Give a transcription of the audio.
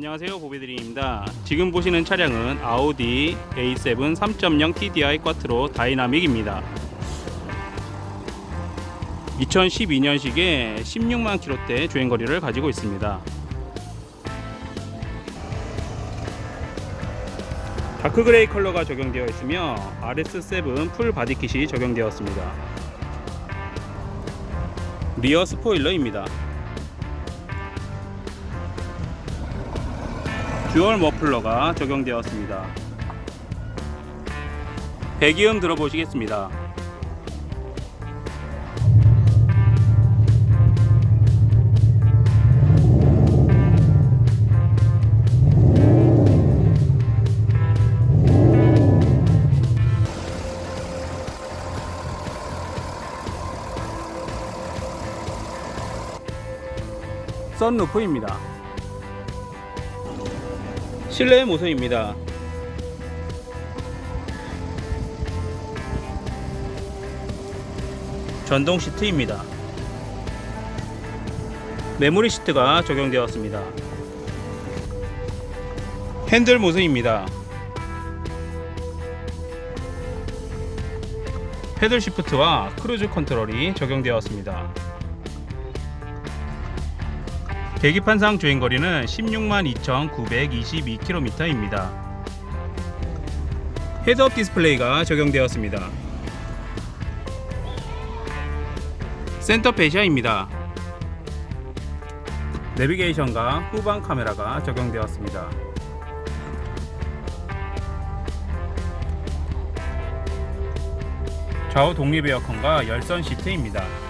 안녕하세요 보비드림입니다. 지금 보시는 차량은 아우디 A7 3.0 TDI 쿼트로 다이나믹입니다. 2012년식에 16만 킬로대 주행거리를 가지고 있습니다. 다크그레이 컬러가 적용되어 있으며 RS7 풀 바디킷이 적용되었습니다. 리어 스포일러입니다 듀얼 머플러가 적용되었습니다. 배기음 들어보시겠습니다. 썬루프입니다. 실내 모습입니다. 전동 시트입니다. 메모리 시트가 적용되었습니다. 핸들 모습입니다. 패들 시프트와 크루즈 컨트롤이 적용되었습니다. 계기판상 주행거리는 16만 2,922km입니다. 헤드업 디스플레이가 적용되었습니다. 센터 페시아입니다. 내비게이션과 후방 카메라가 적용되었습니다. 좌우 독립 에어컨과 열선 시트입니다.